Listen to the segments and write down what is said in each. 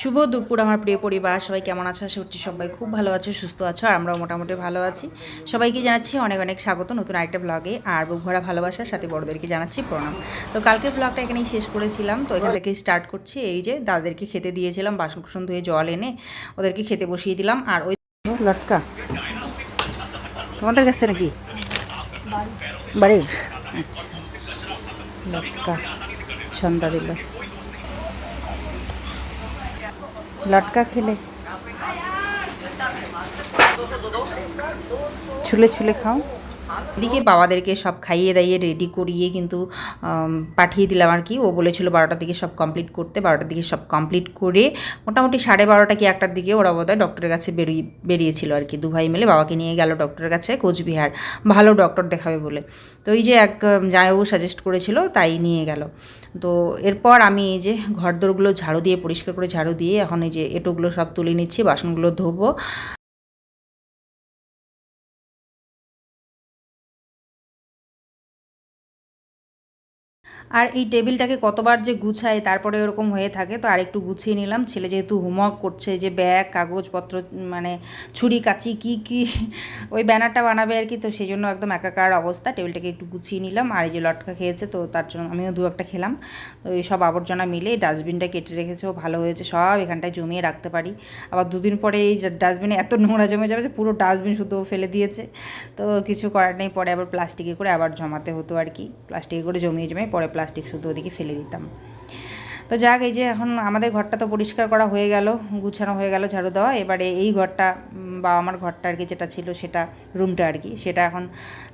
শুভ দুপুর, আমার প্রিয় পরিবার। সবাই কেমন আছে? আশা করছি সবাই খুব ভালো আছো, সুস্থ আছো, আর আমরাও মোটামুটি ভালো আছি। সবাইকে জানাচ্ছি অনেক অনেক স্বাগত নতুন আরেকটা ব্লগে আর বুক ভরা ভালোবাসার সাথে বড়দেরকে জানাচ্ছি প্রণাম। তো কালকের ব্লগটা এখানেই শেষ করেছিলাম। তো এখান থেকে স্টার্ট করছি এই যে দাদাদেরকে খেতে দিয়েছিলাম বাসন কুসন ধুয়ে জল এনে ওদেরকে খেতে বসিয়ে দিলাম। আর ওই লটকা। তোমাদের কাছে নাকি? বাড়ির? আচ্ছা। লটকা। সন্ধ্যা দিল। লটকা খেলে ছুলে ছুলে খাও এদিকে বাবাদেরকে সব খাইয়ে দাইয়ে রেডি করিয়ে কিন্তু পাঠিয়ে দিলাম আর কি। ও বলেছিল বারোটার দিকে সব কমপ্লিট করতে। বারোটার দিকে সব কমপ্লিট করে মোটামুটি সাড়ে বারোটা কি একটার দিকে ওরা বোধহয় ডক্টরের কাছে বেরিয়ে, বেরিয়েছিল আর কি। দু ভাই মিলে বাবাকে নিয়ে গেল ডক্টরের কাছে, কোচবিহার। ভালো ডক্টর দেখাবে বলে। তো এই যে এক জামাইবাবু সাজেস্ট করেছিল, তাই নিয়ে গেল। তো এরপর আমি এই যে ঘরদোরগুলো ঝাড়ু দিয়ে, পরিষ্কার করে ঝাড়ু দিয়ে এখন এই যে এটোগুলো সব তুলে নিচ্ছি, বাসনগুলো ধোবো। আর এই টেবিলটাকে কতবার যে গুছাই তারপরে ওরকম হয়ে থাকে, তো আরেকটু গুছিয়ে নিলাম। ছেলে যেহেতু হোমওয়ার্ক করছে, যে ব্যাগ, কাগজপত্র মানে ছুরি, কাচি, কি কি, ওই ব্যানারটা বানাবে আর কি, তো সেই জন্য একদম একাকার অবস্থা। টেবিলটাকে একটু গুছিয়ে নিলাম। আর এই যে লটকা খেয়েছে, তো তার জন্য আমিও দু একটা খেলাম। তো এই সব আবর্জনা মিলে ডাস্টবিনটা কেটে রেখেছে, ও ভালো হয়েছে, সব এখানটায় জমিয়ে রাখতে পারি। আবার দুদিন পরে এই ডাস্টবিনে এত নোংরা জমে যাবে যে পুরো ডাস্টবিন শুধু ফেলে দিয়েছে। তো কিছু করার নেই, পরে আবার প্লাস্টিকে করে আবার জমাতে হতো আর কি। প্লাস্টিকে করে জমিয়ে জমিয়ে পরে প্লাস্টিক শুধু ওদিকে ফেলে দিতাম। তো যাক, এই যে এখন আমাদের ঘরটা তো পরিষ্কার করা হয়ে গেল, গুছানো হয়ে গেল ঝাড়ু দেওয়া। এবারে এই ঘরটা বা আমার ঘরটা আর কি যেটা ছিল সেটা রুমটা আর কি। সেটা এখন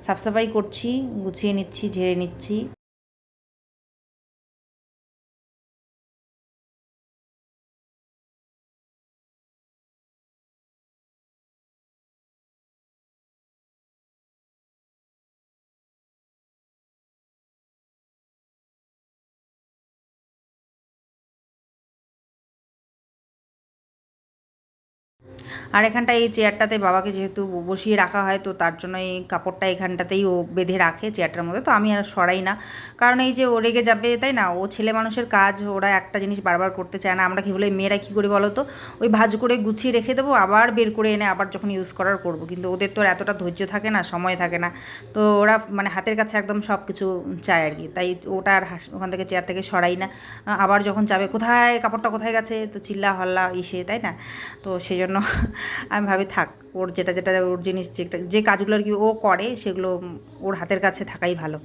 সাফসাফাই করছি, গুছিয়ে নিচ্ছি, ঝেড়ে নিচ্ছি। আর এখানটায় এই চেয়ারটাতে বাবাকে যেহেতু বসিয়ে রাখা হয়, তো তার জন্য এই কাপড়টা এখানটাতেই ও বেঁধে রাখে চেয়ারটার মধ্যে। তো আমি আর সরাই না। কারণ এই যে ও রেগে যাবে, তাই না? ও ছেলে মানুষের কাজ, ওরা একটা জিনিস বারবার করতে চায় না। আমরা কি বলে, মেয়েরা কী করি বলো তো? ওই ভাজ করে গুছিয়ে রেখে দেবো, আবার বের করে এনে আবার যখন ইউজ করার করব। কিন্তু ওদের তো এতটা ধৈর্য থাকে না, সময় থাকে না। তো ওরা মানে হাতের কাছে একদম সব কিছু চায় আর কি। তাই ওটা আর ওখান থেকে চেয়ার থেকে সরাই না। আবার যখন যাবে, কোথায়? কাপড়টা কোথায় গেছে? তো চিল্লা হল্লা ইসে, তাই না? তো সেই জন্য আমি ভাবি থাক, ওর যেটা যেটা ওর জিনিস যেটা, যে কাজগুলো আর কি ও করে সেগুলো ওর হাতের কাছে থাকাই ভালো।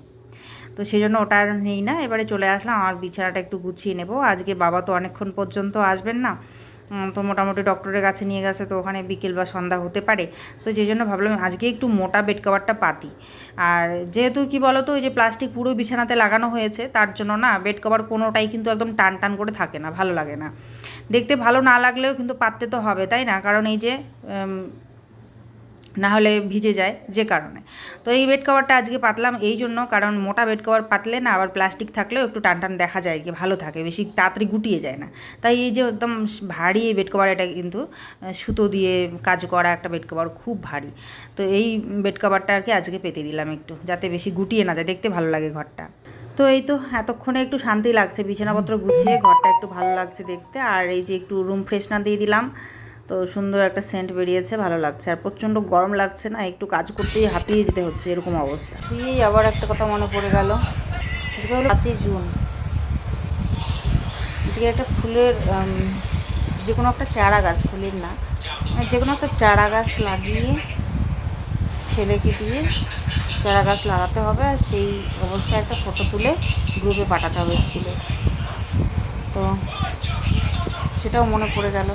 তো সেই জন্য ওটা আর নেই না, এবারে চলে আসলাম আমার বিছানাটা একটু গুছিয়ে নেব। আজকে বাবা তো অনেকক্ষণ পর্যন্ত আসবেন না তো মোটামুটি ডক্টরের কাছে নিয়ে গেছে, তো ওখানে বিকেল বা সন্ধ্যা হতে পারে। তো যে জন্য ভাবলাম আজকে একটু মোটা বেড কভারটা পাতি। আর যেহেতু কি বলো তো ওই যে প্লাস্টিক পুরো বিছানাতে লাগানো হয়েছে, তার জন্য না বেড কভার কোনোটাই কিন্তু একদম টান টান করে থাকে না, ভালো লাগে না। দেখতে ভালো না লাগলেও কিন্তু পাততে তো হবে, তাই না? কারণ এই যে না হলে ভিজে যায় যে কারণে। তো এই বেড কভারটা আজকে পাতলাম এই জন্য, কারণ মোটা বেড কভার পাতলে না আবার প্লাস্টিক থাকলেও একটু টান টান দেখা যায় কি ভালো থাকে, বেশি তাড়াতাড়ি গুটিয়ে যায় না। তাই এই যে একদম ভারী এই বেড কভার এটা কিন্তু সুতো দিয়ে কাজ করা একটা বেড কভার খুব ভারী। তো এই বেড কভারটা আর কি আজকে পেতে দিলাম একটু, যাতে বেশি গুটিয়ে না যায়, দেখতে ভালো লাগে ঘরটা। তো এই তো এতক্ষণে একটু শান্তি লাগছে, বিছানাপত্র গুছিয়ে ঘরটা একটু ভালো লাগছে দেখতে। আর এই যে একটু রুম ফ্রেশনার দিয়ে দিলাম, তো সুন্দর একটা সেন্ট বেরিয়েছে, ভালো লাগছে। আর প্রচণ্ড গরম লাগছে না, একটু কাজ করতেই হাঁপিয়ে যেতে হচ্ছে, এরকম অবস্থা। এই আবার একটা কথা মনে পড়ে গেল। আজকে হলো পাঁচই জুন। আজকে একটা ফুলের যে কোনো একটা চারা গাছ, ফুলের না মানে যে কোনো একটা চারা গাছ লাগিয়ে, ছেলেকে দিয়ে চারা গাছ লাগাতে হবে, আর সেই অবস্থায় একটা ফটো তুলে গ্রুপে পাঠাতে হবে স্কুলে তো সেটাও মনে পড়ে গেল।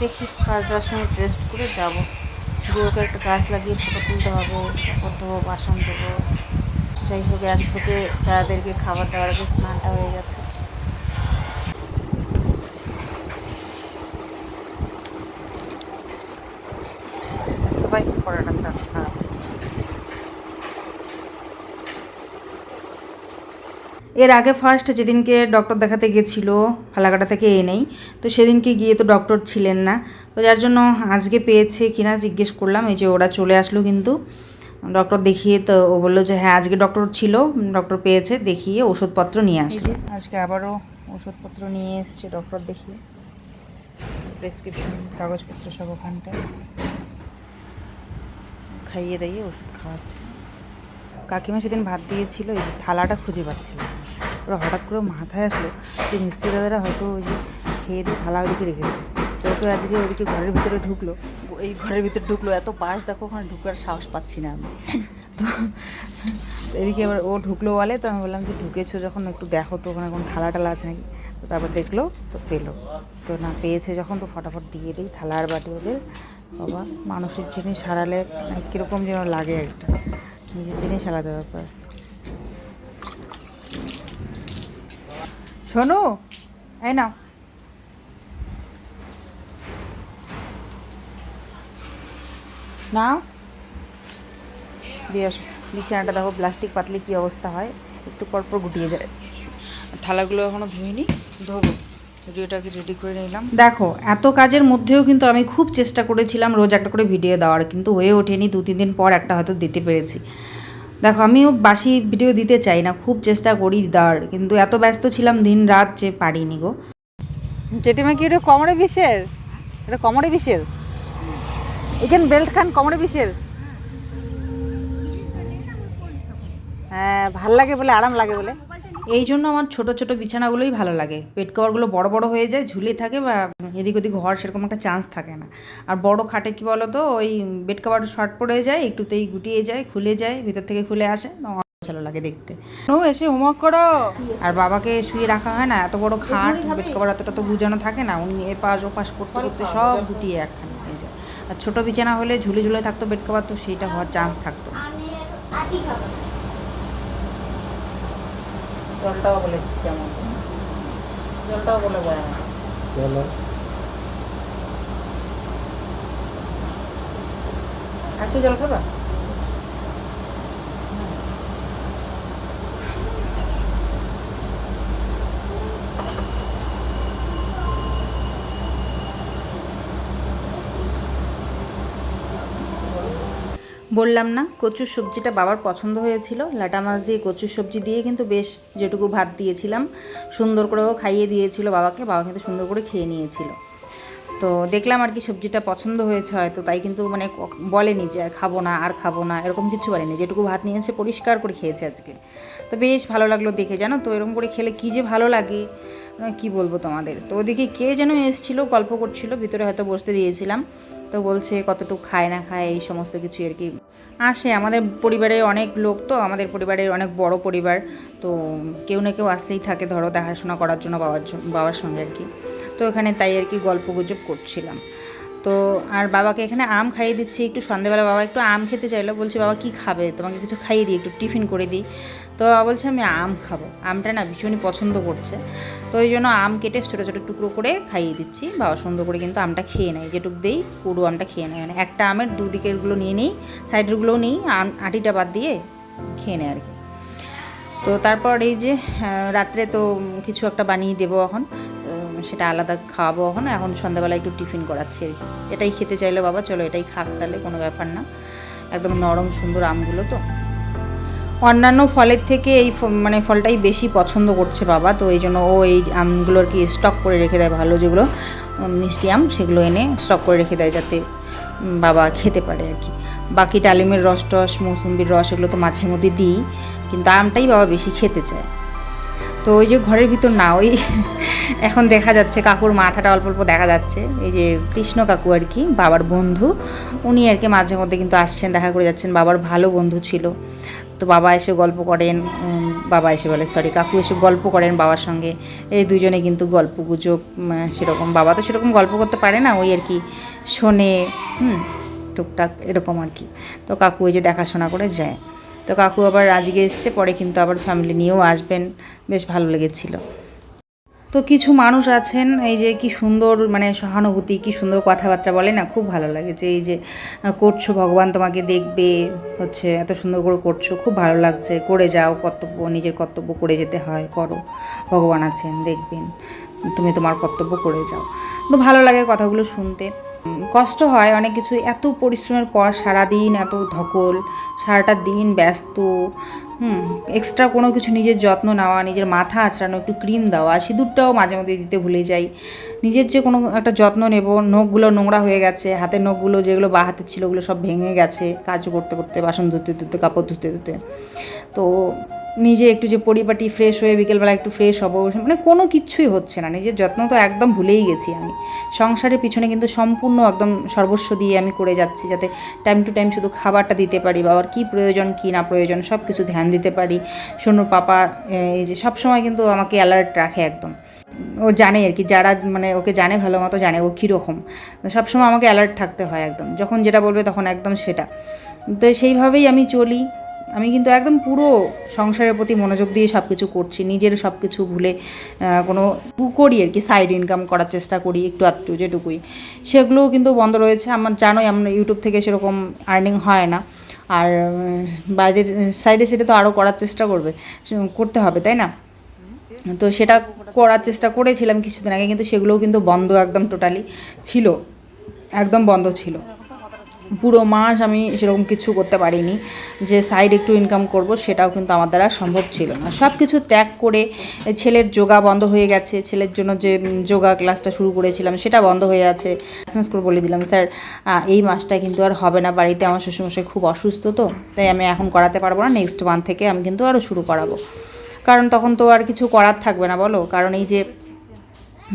দেখি পাঁচ দশ মিনিট রেস্ট করে যাব। গিয়ে একটা গাছ লাগিয়ে ফটো তুলতে হবে কাপড় দেবো, বাসন দেবো। যাই হোক, এক ঝোঁকে তাদেরকে খাবার দেওয়ার আগে স্নানটা হয়ে গেছে। পারছি পড়াটা খারাপ এর আগে ফার্স্ট যেদিনকে ডক্টর দেখাতে গেছিল ফালাকাটা থেকে এনেই তো সেদিনকে গিয়ে তো ডক্টর ছিলেন না। তো যার জন্য আজকে পেয়েছে কিনা জিজ্ঞেস করলাম এই যে ওরা চলে আসলো কিন্তু। ডক্টর দেখিয়ে তো ও বলল যে হ্যাঁ আজকে ডক্টর ছিল ডক্টর পেয়েছে দেখিয়ে ওষুধপত্র নিয়ে আসছে আজকে আবারও ওষুধপত্র নিয়ে এসছে ডক্টর দেখিয়ে। প্রেসক্রিপশন কাগজপত্র সব ওখানটায়। খাইয়ে দাইয়ে ওষুধ খাওয়াচ্ছে। কাকিমা সেদিন ভাত দিয়েছিল এই যে থালাটা খুঁজে পাচ্ছিল ওরা হঠাৎ করে মাথায় আসলো যে মিস্ত্রি দাদারা হয়তো ওই যে খেয়ে দিয়ে থালা ওইদিকে রেখেছে। তো আজকে ওইদিকে ঘরের ভিতরে ঢুকলো। এই ঘরের ভিতরে ঢুকলো, এত বাস দেখো, ওখানে ঢুকার সাহস পাচ্ছি না আমি। তো এদিকে এবার ও ঢুকলো বলে, তো আমি বললাম যে ঢুকেছো যখন, একটু দেখো তো ওখানে কোনো থালা টালা আছে নাকি। তো তারপর দেখল, তো পেল। তো না, পেয়েছে যখন, তো ফটাফট দিয়ে দিই থালা আর বাটি ওদের। বাবা, মানুষের জিনিস হারালে মানে কীরকম যেন লাগে একটা। নিজের জিনিস আলাদা ব্যাপার শোনো এই নাও। নাও। দিয়ে আসো। বিছানাটা দেখো প্লাস্টিক পাতলে কী অবস্থা হয়। একটু পর পর গুটিয়ে যায় থালাগুলো এখনও ধুইনি ধোবো। ভিডিওটাকে রেডি করে নিলাম। দেখো এত কাজের মধ্যেও কিন্তু আমি খুব চেষ্টা করেছিলাম রোজ একটা করে ভিডিও দেওয়ার কিন্তু হয়ে ওঠেনি। দু তিন দিন পর একটা হয়তো দিতে পেরেছি। দেখো, আমিও বাসি ভিডিও দিতে চাই না, খুব চেষ্টা করি দেওয়ার, কিন্তু এত ব্যস্ত ছিলাম দিন রাত যে পারিনি গো। জেঠিমা কি এটা কমরে বিশের এটা কমরে বিশের এখান বেল্ট খান কমরে বিশের হ্যাঁ ভালো লাগে বলে, আরাম লাগে বলে। এই জন্য আমার ছোট ছোট বিছানাগুলোই ভালো লাগে। পেট কভারগুলো বড় বড় হয়ে যায় ঝুলে থাকে বা এদিক ওদিক হওয়ার সেরকম একটা চান্স থাকে না। আর বড় খাটে কি বলো তো ওই বেড কভার শর্ট পড়ে যায় একটুতেই গুটিয়ে যায় খুলে যায় ভিতর থেকে খুলে আসে ভালো লাগে দেখতে। ও এসে হোমওয়ার্ক করো। আর বাবাকে শুয়ে রাখা হয় না এত বড় খাট বেড কভার এতটা তো গুজানো থাকে না উনি এ পাশ ও পাশ করতে করতে সব গুটিয়ে একখানে হয়ে যায়। আর ছোটো বিছানা হলে ঝুলে ঝুলে থাকতো বেড কভার তো সেইটা হওয়ার চান্স থাকতো জলটাও বলে কেমন জলটাও বলে বয় চলো একটু জল খাবা? বললাম না, কচুর সবজিটা বাবার পছন্দ হয়েছিল। লাটা মাছ দিয়ে কচুর সবজি দিয়ে কিন্তু বেশ যেটুকু ভাত দিয়েছিলাম, সুন্দর করেও খাইয়ে দিয়েছিল বাবাকে, বাবা কিন্তু সুন্দর করে খেয়ে নিয়েছিল। তো দেখলাম আর কি সবজিটা পছন্দ হয়েছে হয়তো, তাই কিন্তু মানে বলেনি যে খাব না, আর খাব না, এরকম কিছু বলেনি, যেটুকু ভাত নিয়েছে পরিষ্কার করে খেয়েছে আজকে। তো বেশ ভালো লাগল দেখে, জানো তো, এরকম করে খেলে কী যে ভালো লাগে কি বলব তোমাদের? তো ওদিকে কে যেন এসেছিল, গল্প করছিল, ভিতরে হয়তো বসতে দিয়েছিলাম। তো বলছে কতটুকু খায় না খায়, এই সমস্ত কিছু আর কি। আসে, আমাদের পরিবারে অনেক লোক তো, আমাদের পরিবারের অনেক বড় পরিবার, তো কেউ না কেউ আসতেই থাকে ধরো দেখাশোনা করার জন্য বাবার বাবার সঙ্গে আর কি। তো এখানে তাই আর কি গল্প গুজব করছিলাম। তো আর বাবাকে এখানে আম খাইয়ে দিচ্ছি, একটু সন্ধ্যেবেলা বাবা একটু আম খেতে চাইলো, বলছে, বাবা, কি খাবে? তোমাকে কিছু খাইয়ে দিই, একটু টিফিন করে দিই। তো বলছে, আমি আম খাব। আমটা না ভীষণই পছন্দ করছে। তো ওই জন্য আম কেটে ছোটো ছোটো টুকরো করে খাইয়ে দিচ্ছি। বাবা সুন্দর করে কিন্তু আমটা খেয়ে নেয়, যেটুক দেই পুরো আমটা খেয়ে নেয়। মানে একটা আমের দুদিকেরগুলো নিয়ে নিই, সাইডেরগুলোও নিই, আম আটিটা বাদ দিয়ে খেয়ে নেয় আর কি। তো তারপর এই যে রাত্রে তো কিছু একটা বানিয়ে দেবো এখন। সেটা আলাদা খাওয়াবো এখন এখন সন্ধ্যাবেলা একটু টিফিন করাচ্ছি আর কি। এটাই খেতে চাইলো বাবা, চলো এটাই খাক তাহলে, কোনো ব্যাপার না। একদম নরম সুন্দর আমগুলো তো। অন্যান্য ফলের থেকে এই মানে ফলটাই বেশি পছন্দ করছে বাবা, তো এই জন্য ও এই আমগুলো আর কি স্টক করে রেখে দেয় ভালো যেগুলো মিষ্টি আম, সেগুলো এনে স্টক করে রেখে দেয় যাতে বাবা খেতে পারে আর কি। বাকি ডালিমের রস টস, মৌসুম্বির রস এগুলো তো মাঝে মধ্যে দিই, কিন্তু আমটাই বাবা বেশি খেতে চায়। তো ওই যে ঘরের ভিতর না, ওই এখন দেখা যাচ্ছে কাকুর মাথাটা অল্প অল্প দেখা যাচ্ছে। এই যে কৃষ্ণ কাকু আর কি, বাবার বন্ধু, উনি আর কি মাঝে মধ্যে কিন্তু আসছেন, দেখা করে যাচ্ছেন। বাবার ভালো বন্ধু ছিল। তো বাবা এসে গল্প করেন বাবা এসে বলে সরি কাকু এসে গল্প করেন বাবার সঙ্গে। এই দুজনে কিন্তু গল্প গুজব সেরকম, বাবা তো সেরকম গল্প করতে পারে না, ওই আর কি শোনে, হুম, টুকটাক এরকম আর কি। তো কাকু ওই যে দেখাশোনা করে যায়। তো কাকু আবার আজকে এসছে, পরে কিন্তু আবার ফ্যামিলি নিয়েও আসবেন। বেশ ভালো লেগেছিল। তো কিছু মানুষ আছেন, এই যে কি সুন্দর মানে সহানুভূতি, কি সুন্দর কথাবার্তা বলে না, খুব ভালো লাগে যে এই যে করছ, ভগবান তোমাকে দেখবে, হচ্ছে এত সুন্দর করে করছ, খুব ভালো লাগছে, করে যাও, কর্তব্য, নিজের কর্তব্য করে যেতে হয়, করো, ভগবান আছেন, দেখবেন, তুমি তোমার কর্তব্য করে যাও। তো ভালো লাগে কথাগুলো শুনতে। কষ্ট হয়, অনেক কিছু, এত পরিশ্রমের পর সারাদিন এত ধকল সারাটা দিন ব্যস্ত, হুম এক্সট্রা কোনো কিছু নিজের যত্ন নেওয়া, নিজের মাথা আঁচড়ানো, একটু ক্রিম দেওয়া, সিঁদুরটাও মাঝে মধ্যে দিতে ভুলে যাই। নিজের যে কোনো একটা যত্ন নেব, নখগুলো নোংরা হয়ে গেছে, হাতের নখগুলো যেগুলো বা হাতে ছিল ওগুলো সব ভেঙে গেছে, কাজ করতে করতে, বাসন ধুতে ধুতে, কাপড় ধুতে ধুতে। তো নিজে একটু যে পরিপাটি ফ্রেশ হয়ে বিকেলবেলা একটু ফ্রেশ হব মানে কোনো কিচ্ছুই হচ্ছে না। নিজের যত্ন তো একদম ভুলেই গেছি আমি। সংসারের পিছনে কিন্তু সম্পূর্ণ একদম সর্বস্ব দিয়ে আমি করে যাচ্ছি, যাতে টাইম টু টাইম শুধু খাবারটা দিতে পারি বা বাবার কী প্রয়োজন, কী না প্রয়োজন সব কিছু ধ্যান দিতে পারি। সোনুর পাপা এই যে সব সময় কিন্তু আমাকে অ্যালার্ট রাখে একদম। ও জানে আর কি, যারা মানে ওকে জানে ভালো মতো জানে, ও কীরকম। সবসময় আমাকে অ্যালার্ট থাকতে হয় একদম। যখন যেটা বলবে তখন একদম সেটা। তো সেইভাবেই আমি চলি। আমি কিন্তু একদম পুরো সংসারের প্রতি মনোযোগ দিয়ে সব কিছু করছি, নিজের সব কিছু ভুলে কোনো করি আর কি সাইড ইনকাম করার চেষ্টা করি, একটু আধটু যেটুকুই। সেগুলোও কিন্তু বন্ধ রয়েছে, আমার জানোই আমরা ইউটিউব থেকে সেরকম আর্নিং হয় না। আর বাইরের সাইডে সেটা তো আরও করার চেষ্টা করবে করতে হবে, তাই না? তো সেটা করার চেষ্টা করেছিলাম কিছুদিন আগে, কিন্তু সেগুলোও কিন্তু বন্ধ একদম টোটালি ছিল, একদম বন্ধ ছিল। পুরো মাস আমি সেরকম কিছু করতে পারিনি। যে সাইড একটু ইনকাম করব সেটাও কিন্তু আমার দ্বারা সম্ভব ছিল না। সব কিছু ত্যাগ করে ছেলের যোগা বন্ধ হয়ে গেছে। ছেলের জন্য যে যোগা ক্লাসটা শুরু করেছিলাম সেটা বন্ধ হয়ে আছে। মেসেজ করে বলে দিলাম, স্যার এই মাসটা কিন্তু আর হবে না। বাড়িতে আমার শ্বশুরমশাই খুব অসুস্থ তো, তাই আমি এখন করাতে পারব না। নেক্সট মান্থ থেকে আমি কিন্তু আরও শুরু করাবো। কারণ তখন তো আর কিছু করার থাকবে না, বলো। কারণ এই যে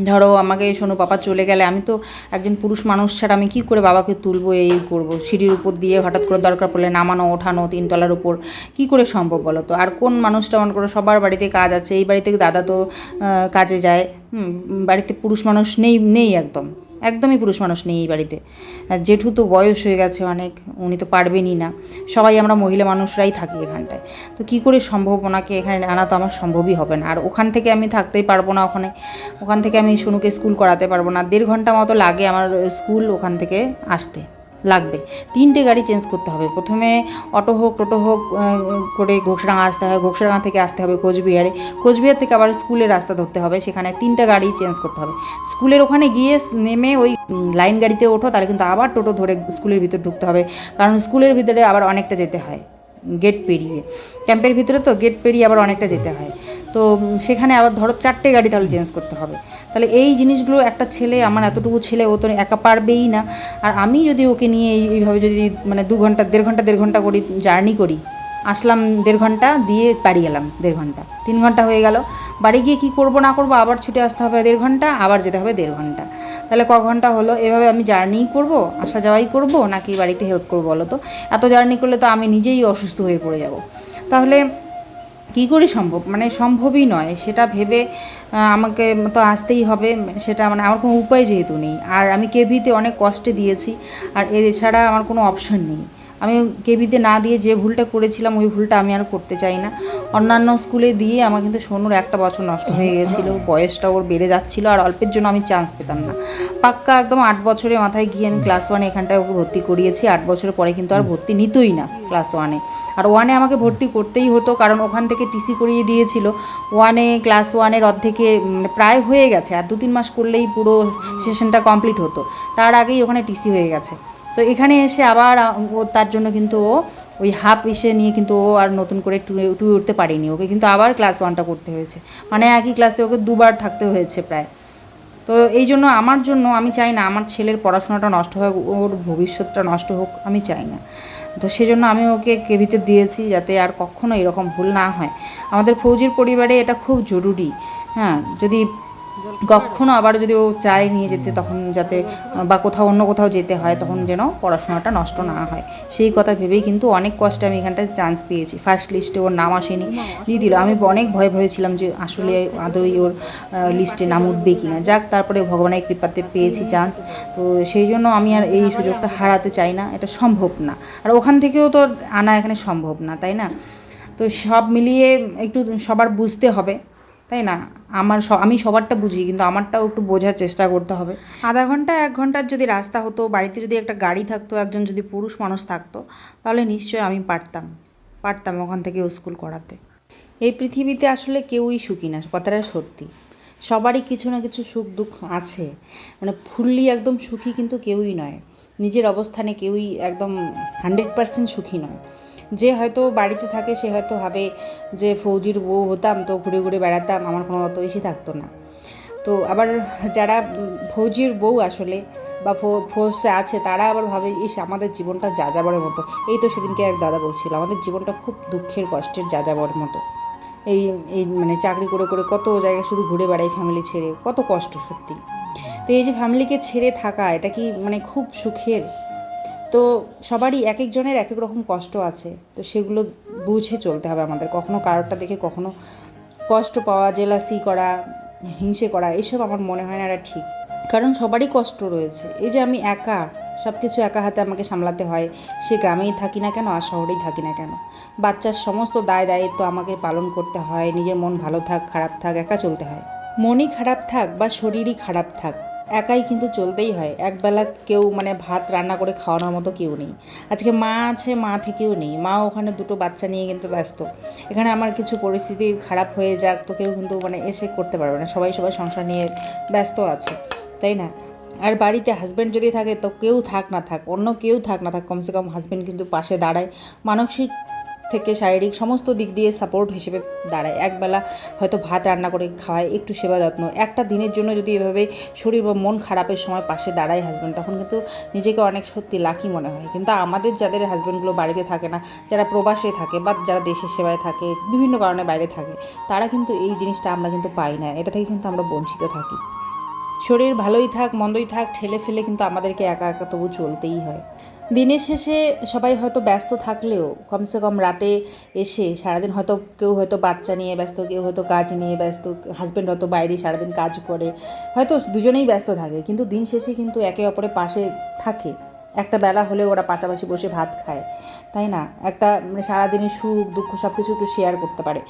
ধরো আমাকে শোনো বাবা চলে গেলে আমি তো একজন পুরুষ মানুষ ছাড়া আমি কি করে বাবাকে তুলবো, এই করব? সিঁড়ির উপর দিয়ে হঠাৎ করে দরকার পড়লে নামানো, ওঠানো, তিনতলার উপর কি করে সম্ভব বলো তো? আর কোন মানুষটা মনে করো সবার বাড়িতে কাজ আছে, এই বাড়িতে দাদা তো কাজে যায় বাড়িতে পুরুষ মানুষ নেই নেই একদম। একদমই পুরুষ মানুষ নেই এই বাড়িতে। জেঠু তো বয়স হয়ে গেছে অনেক, উনি তো পারবেনই না। সবাই আমরা মহিলা মানুষরাই থাকি এখানটায়। তো কি করে সম্ভব ওনাকে এখানে আনা তো আমার সম্ভবই হবে না। আর ওখান থেকে আমি থাকতেই পারব না ওখানে। ওখান থেকে আমি সোনুকে স্কুল করাতে পারব না। দেড় ঘণ্টা মতো লাগে আমার স্কুল ওখান থেকে আসতে। লাগবে। তিনটে গাড়ি চেঞ্জ করতে হবে। প্রথমে অটো হোক, টোটো হোক করে ঘোষরাঙা আসতে হবে ঘোষরাঙা থেকে আসতে হবে কোচবিহারে। কোচবিহার থেকে আবার স্কুলের রাস্তা ধরতে হবে। সেখানে তিনটা গাড়ি চেঞ্জ করতে হবে। স্কুলের ওখানে গিয়ে নেমে ওই লাইন গাড়িতে ওঠো, তাহলে কিন্তু আবার টোটো ধরে স্কুলের ভিতর ঢুকতে হবে। কারণ স্কুলের ভিতরে আবার অনেকটা যেতে হয়। গেট পেরিয়ে। ক্যাম্পের ভিতরে তো গেট পেরিয়ে আবার অনেকটা যেতে হয়। তো সেখানে আবার ধরো চারটে গাড়ি তাহলে চেঞ্জ করতে হবে। তাহলে এই জিনিসগুলো একটা ছেলে, আমার এতটুকু ছেলে, ও তো একা পারবেই না। আর আমি যদি ওকে নিয়ে এইভাবে যদি মানে দু ঘণ্টা, দেড় ঘণ্টা দেড় ঘণ্টা করি জার্নি করি, আসলাম দেড় ঘণ্টা, দিয়ে বাড়ি গেলাম দেড় ঘণ্টা। তিন ঘণ্টা হয়ে গেল। বাড়ি গিয়ে কী করব না করব, আবার ছুটে আসতে হবে দেড় ঘণ্টা, আবার যেতে হবে দেড় ঘণ্টা। তাহলে ক ঘণ্টা হলো? এভাবে আমি জার্নি করব? আসা যাওয়াই করব? নাকি বাড়িতে হেল্প করব বলো তো? এত জার্নি করলে তো আমি নিজেই অসুস্থ হয়ে পড়ে যাব। তাহলে কী করে সম্ভব? মানে সম্ভবই নয়। সেটা ভেবে আমাকে তো আসতেই হবে। সেটা মানে আমার কোনো উপায় যেহেতু নেই। আর আমি কেভিতে অনেক কষ্টে দিয়েছি। আর এছাড়া আমার কোনো অপশন নেই। আমি কেভিতে না দিয়ে যে ভুলটা করেছিলাম, ওই ভুলটা আমি আর করতে চাই না। অন্যান্য স্কুলে দিয়ে আমার কিন্তু সোনুর একটা বছর নষ্ট হয়ে গেছিল, বয়সটা ওর বেড়ে যাচ্ছিল, আর অল্পের জন্য আমি চান্স পেতাম না। পাক্কা একদম আট বছরের মাথায় গিয়ে আমি ক্লাস ওয়ানে এখানটায় ওকে ভর্তি করিয়েছি, আট বছরের পরে কিন্তু আর ভর্তি নিতই না ক্লাস ওয়ানে আর ওয়ানে আমাকে ভর্তি করতেই হতো, কারণ ওখান থেকে টিসি করিয়ে দিয়েছিল। ওয়ানে ক্লাস ওয়ানের অর্ধেকে মানে প্রায় হয়ে গেছে, আর দু তিন মাস করলেই পুরো সেশনটা কমপ্লিট হতো। তার আগেই ওখানে টিসি হয়ে গেছে। তো এখানে এসে আবার ও তার জন্য কিন্তু ও ওই হাফ এসে নিয়ে কিন্তু ও আর নতুন করে টুয়ে টুয়ে উঠতে পারেনি ওকে। কিন্তু আবার ক্লাস ওয়ানটা করতে হয়েছে। মানে একই ক্লাসে ওকে দুবার থাকতে হয়েছে প্রায়। তো এই জন্য আমার জন্য আমি চাই না আমার ছেলের পড়াশোনাটা নষ্ট হোক, ওর ভবিষ্যৎটা নষ্ট হোক, আমি চাই না। তো সেজন্য আমি ওকে কেভিতে দিয়েছি যাতে আর কখনো এরকম ভুল না হয়। আমাদের ফৌজির পরিবারে এটা খুব জরুরি। হ্যাঁ যদি কখনো আবার যদি ও চায় নিয়ে যেতে তখন যাতে, বা কোথাও অন্য কোথাও যেতে হয় তখন যেন পড়াশোনাটা নষ্ট না হয়। সেই কথা ভেবেই কিন্তু অনেক কষ্টে আমি এখানটায় চান্স পেয়েছি। ফার্স্ট লিস্টে ওর নাম আসেনি। দিয়ে দিল আমি অনেক ভয় ভয়ে ছিলাম যে আসলে আদৌ ওর লিস্টে নাম উঠবে কি না যাক, তারপরে ভগবানের কৃপাতে পেয়েছি চান্স তো সেই জন্য আমি আর এই সুযোগটা হারাতে চাই না। এটা সম্ভব না। আর ওখান থেকেও তো আনা এখানে সম্ভব না, তাই না? তো সব মিলিয়ে একটু সবার বুঝতে হবে। তাই না? আমার আমি সবারটা বুঝি, কিন্তু আমারটাও একটু বোঝার চেষ্টা করতে হবে। আধা ঘণ্টা, এক ঘণ্টার যদি রাস্তা হতো, বাড়িতে যদি একটা গাড়ি থাকতো, একজন যদি পুরুষ মানুষ থাকতো, তাহলে নিশ্চয়ই আমি পারতাম পারতাম ওখান থেকে স্কুল করাতে। এই পৃথিবীতে আসলে কেউই সুখী না, কথাটা সত্যি। সবারই কিছু না কিছু সুখ দুঃখ আছে। মানে ফুললি একদম সুখী কিন্তু কেউই নয়। নিজের অবস্থানে কেউই একদম হান্ড্রেড পার্সেন্ট সুখী নয়। যে হয়তো বাড়িতে থাকে, সে হয়তো ভাবে যে ফৌজির বউ হতাম তো ঘুরে ঘুরে বেড়াতাম, আমার কোনো অত ইসে থাকতো না। তো আবার যারা ফৌজির বউ আসলে বা ফো- ফোর্সে আছে, তারা আবার ভাবে, ইস, আমাদের জীবনটা যা যাযাবরের মতো। এই তো সেদিনকে এক দাদা বলছিল, আমাদের জীবনটা খুব দুঃখের, কষ্টের যা যাযাবরের মতো। এই এই মানে চাকরি করে করে কত জায়গায় শুধু ঘুরে বেড়াই ফ্যামিলি ছেড়ে, কত কষ্ট সত্যি। তো এই যে ফ্যামিলিকে ছেড়ে থাকা, এটা কি মানে খুব সুখের তো সবারই এক একজনের এক এক রকম কষ্ট আছে, তো সেগুলো বুঝে চলতে হবে আমাদের। কখনো কারোরটা দেখে কখনো কষ্ট পাওয়া জেলাসি করা, হিংসে করা, এসব আমার মনে হয় না এটা ঠিক। কারণ সবারই কষ্ট রয়েছে। এই যে আমি একা সব কিছু একা হাতে আমাকে সামলাতে হয়, সে গ্রামেই থাকি না কেন, আর শহরেই থাকি না কেন? বাচ্চার সমস্ত দায় দায়িত্ব আমাকে পালন করতে হয়, নিজের মন ভালো থাক, খারাপ থাক, একা চলতে হয়। মনই খারাপ থাক বা শরীরই খারাপ থাক একাই কিন্তু চলতেই হয়। একবেলা কেউ মানে ভাত রান্না করে খাওয়ানোর মতো কেউ নেই। আজকে মা আছে, মা থেকেও নেই। মা ওখানে দুটো বাচ্চা নিয়ে কিন্তু ব্যস্ত। এখানে আমার কিছু পরিস্থিতি খারাপ হয়ে যাক, তো কেউ কিন্তু মানে এসে করতে পারবে না। সবাই সবাই সংসার নিয়ে ব্যস্ত আছে, তাই না? আর বাড়িতে হাজব্যান্ড যদি থাকে, তো কেউ থাক না থাক, অন্য কেউ থাক না থাক, কমসে কম হাজব্যান্ড কিন্তু পাশে দাঁড়ায়। মানসিক থেকে শারীরিক সমস্ত দিক দিয়ে সাপোর্ট হিসেবে দাঁড়ায়। একবেলা হয়তো ভাত রান্না করে খাওয়ায়, একটু সেবা যত্ন। একটা দিনের জন্য যদি এভাবে শরীর বা মন খারাপের সময় পাশে দাঁড়ায় হাজব্যান্ড তখন কিন্তু নিজেকে অনেক সত্যি লাকি মনে হয়। কিন্তু আমাদের যাদের হাজব্যান্ডগুলো বাড়িতে থাকে না, যারা প্রবাসে থাকে বা যারা দেশের সেবায় থাকে, বিভিন্ন কারণে বাইরে থাকে, তারা কিন্তু এই জিনিসটা আমরা কিন্তু পাই না। এটা থেকে কিন্তু আমরা বঞ্চিত থাকি। শরীর ভালোই থাক, মন্দই থাক, ঠেলে ফেলে কিন্তু আমাদেরকে একা একা তবু চলতেই হয়। দিনের শেষে সবাই হয়তো ব্যস্ত থাকলেও কমসে কম রাতে এসে সারাদিন হয়তো কেউ হয়তো বাচ্চা নিয়ে ব্যস্ত, কেউ হয়তো কাজ নিয়ে ব্যস্ত হাজব্যান্ড হয়তো বাইরে সারাদিন কাজ করে, হয়তো দুজনেই ব্যস্ত থাকে। কিন্তু দিন শেষে কিন্তু একে অপরের পাশে থাকে। একটা বেলা হলে ওরা পাশাপাশি বসে ভাত খায়। তাই না? একটা মানে সারাদিনের সুখ, দুঃখ সব কিছু একটু শেয়ার করতে পারে।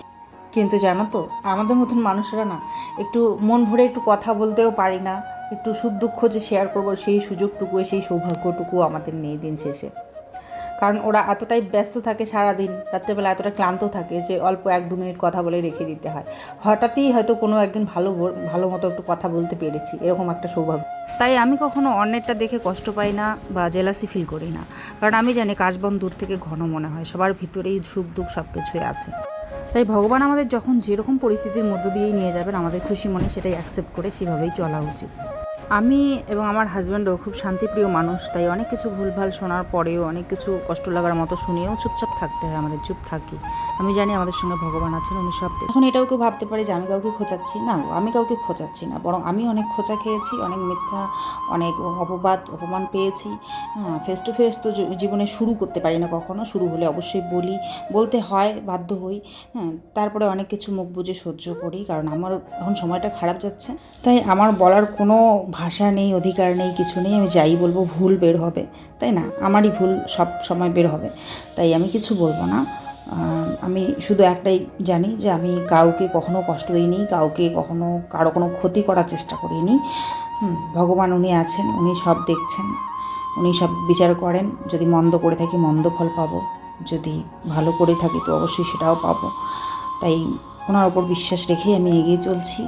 কিন্তু জানো তো, আমাদের মতন মানুষেরা না, একটু মন ভরে একটু কথা বলতেও পারি না। একটু সুখ দুঃখ যে শেয়ার করব, সেই সুযোগটুকু, সেই সৌভাগ্যটুকু আমাদের নেই দিন শেষে। কারণ ওরা এতটাই ব্যস্ত থাকে সারাদিন, রাত্রেবেলা এতটা ক্লান্ত থাকে যে অল্প এক দু মিনিট কথা বলে রেখে দিতে হয়। হঠাৎই হয়তো কোনো একদিন ভালো ভালো মতো একটু কথা বলতে পেরেছি, এরকম একটা সৌভাগ্য। তাই আমি কখনো অন্যেরটা দেখে কষ্ট পাই না বা জেলাসি ফিল করি না। কারণ আমি জানি কাশবন দূর থেকে ঘন মনে হয়, সবার ভিতরেই সুখ দুঃখ সব কিছুই আছে। তাই ভগবান আমাদের যখন যেরকম পরিস্থিতির মধ্য দিয়েই নিয়ে যাবেন, আমাদের খুশি মনে সেটাই অ্যাকসেপ্ট করে সেভাবেই চলা উচিত। আমি এবং আমার হাজব্যান্ডও খুব শান্তিপ্রিয় মানুষ, তাই অনেক কিছু ভুলভাল শোনার পরেও অনেক কিছু কষ্ট লাগার মতো শুনেও চুপচাপ থাকতে হয় আমাদের চুপ থাকি। আমি জানি আমাদের সঙ্গে ভগবান আছেন, উনি সব। এখন এটাও কেউ ভাবতে পারে যে আমি কাউকে খোঁচাচ্ছি। না, আমি কাউকে খোঁচাচ্ছি না, বরং আমি অনেক খোঁচা খেয়েছি, অনেক মিথ্যা, অনেক অপবাদ, অপমান পেয়েছি। হ্যাঁ ফেস টু ফেস তো জীবনে শুরু করতে পারি না কখনো, শুরু হলে অবশ্যই বলি, বলতে হয়, বাধ্য হই। হ্যাঁ তারপরে অনেক কিছু মুখ বুঝে সহ্য করি, কারণ আমার এখন সময়টা খারাপ যাচ্ছে। তাই আমার বলার কোনো ভাষা নেই, অধিকার নেই, কিছু নেই, আমি যাই বলব, ভুল বের হবে, তাই না? আমারই ভুল সব সময় বের হবে। তাই আমি কিছু বলব না। আমি শুধু একটাই জানি যে আমি কাউকে কখনো কষ্ট দিইনি, কাউকে কখনো, কারও কোনো ক্ষতি করার চেষ্টা করিনি। ভগবান উনি আছেন, উনি সব দেখছেন, উনি সব বিচার করেন। যদি মন্দ করে থাকি, মন্দ ফল পাবো। যদি ভালো করে থাকি, তো অবশ্যই সেটাও পাবো। তাই ওনার ওপর বিশ্বাস রেখেই আমি এগিয়ে চলছি।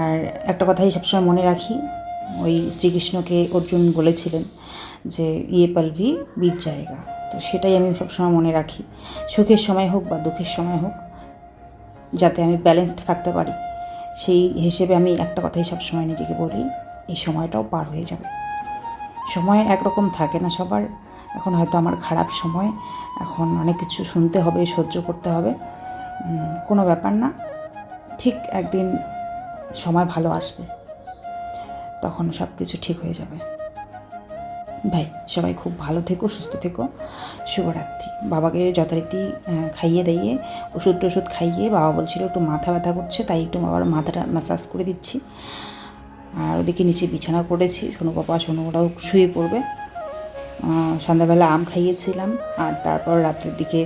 আর একটা কথাই সবসময় মনে রাখি ওই শ্রীকৃষ্ণকে অর্জুন বলেছিলেন যে ইয়ে পালভি বীজ জায়গা। তো সেটাই আমি সবসময় মনে রাখি। সুখের সময় হোক বা দুঃখের সময় হোক, যাতে আমি ব্যালেন্সড থাকতে পারি, সেই হিসেবে আমি একটা কথাই সবসময় নিজেকে বলি, এই সময়টাও পার হয়ে যাবে। সময় একরকম থাকে না সবার। এখন হয়তো আমার খারাপ সময়, এখন অনেক কিছু শুনতে হবে, সহ্য করতে হবে। কোনো ব্যাপার না। ঠিক একদিন সময় ভালো আসবে। তখন সব কিছু ঠিক হয়ে যাবে। ভাই, সবাই খুব ভালো থেকো, সুস্থ থেকো। শুভরাত্রি। বাবাকে যথারীতি খাইয়ে দাইয়ে, ওষুধ টষুধ খাইয়ে বাবা বলছিল একটু মাথা ব্যথা করছে, তাই একটু বাবার মাথাটা ম্যাসাজ করে দিচ্ছি। আর ওদিকে নিচে বিছানা করেছি সোনু বাবা, সোনু ওরাও শুয়ে পড়বে। সন্ধ্যাবেলা আম খাইয়েছিলাম, আর তারপর রাত্রের দিকে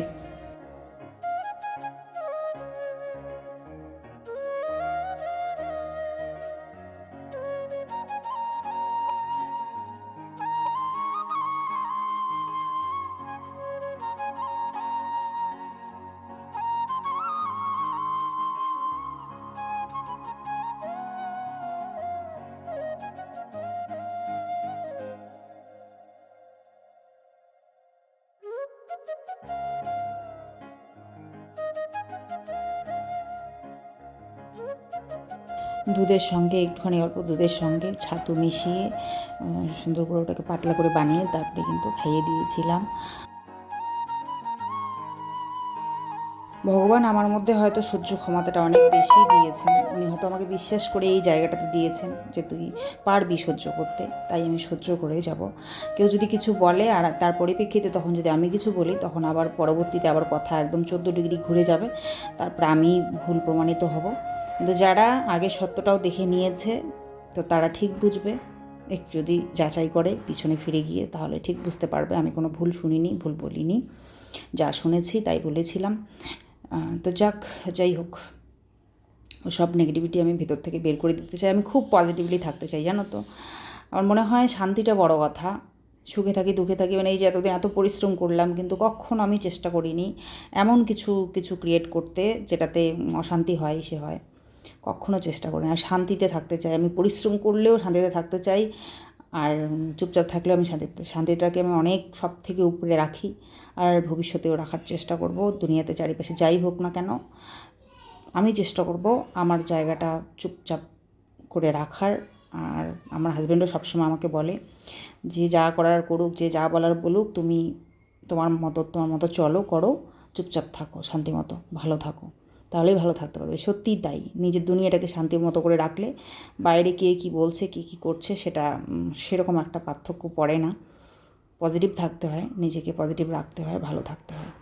দুধের সঙ্গে, একটুখানি অল্প দুধের সঙ্গে ছাতু মিশিয়ে সুন্দর করে ওটাকে পাতলা করে বানিয়ে তারপরে কিন্তু খাইয়ে দিয়েছিলাম। ভগবান আমার মধ্যে হয়তো সহ্য ক্ষমতাটা অনেক বেশি দিয়েছেন। উনি হয়তো আমাকে বিশ্বাস করে এই জায়গাটাতে দিয়েছেন যে তুই পারবি সহ্য করতে, তাই আমি সহ্য করে যাব। কেউ যদি কিছু বলে আর তার পরিপ্রেক্ষিতে তখন যদি আমি কিছু বলি, তখন আবার পরবর্তীতে আবার কথা একদম চোদ্দ ডিগ্রি ঘুরে যাবে। তারপরে আমি ভুল প্রমাণিত হব। কিন্তু যারা আগে সত্যটাও দেখে নিয়েছে, তো তারা ঠিক বুঝবে। একটু যদি যাচাই করে পিছনে ফিরে গিয়ে, তাহলে ঠিক বুঝতে পারবে। আমি কোনো ভুল শুনিনি, ভুল বলিনি। যা শুনেছি তাই বলেছিলাম। তো যাক, যাই হোক। সব নেগেটিভিটি আমি ভেতর থেকে বের করে দিতে চাই। আমি খুব পজিটিভলি থাকতে চাই, জানো তো? আমার মনে হয় শান্তিটা বড় কথা। সুখে থাকি, দুঃখে থাকি মানে এই যে এতদিন এত পরিশ্রম করলাম, কিন্তু কখনো আমি চেষ্টা করিনি এমন কিছু কিছু ক্রিয়েট করতে যেটাতে অশান্তি হয়, সে হয়। কখনো চেষ্টা করি না। শান্তিতে থাকতে চাই। আমি পরিশ্রম করলেও শান্তিতে থাকতে চাই। আর চুপচাপ থাকলেও আমি শান্তিতে, শান্তিটাকে আমি অনেক সব থেকে উপরে রাখি। আর ভবিষ্যতেও রাখার চেষ্টা করব। দুনিয়াতে চারিপাশে যাই হোক না কেন, আমি চেষ্টা করব আমার জায়গাটা চুপচাপ করে রাখার। আর আমার হাজব্যান্ডও সবসময় আমাকে বলে, যে যা করার করুক, যে যা বলার বলুক, তুমি তোমার মতো তোমার মতো চলো, করো। চুপচাপ থাকো, শান্তি মতো, ভালো থাকো। তাহলেই ভালো থাকতে পারবে। সত্যিই তাই। নিজের দুনিয়াটাকে শান্তির মতো করে রাখলে, বাইরে কে কী বলছে, কে কী করছে, সেটা সেরকম একটা পার্থক্য পড়ে না। পজিটিভ থাকতে হয়, নিজেকে পজিটিভ রাখতে হয়, ভালো থাকতে হয়।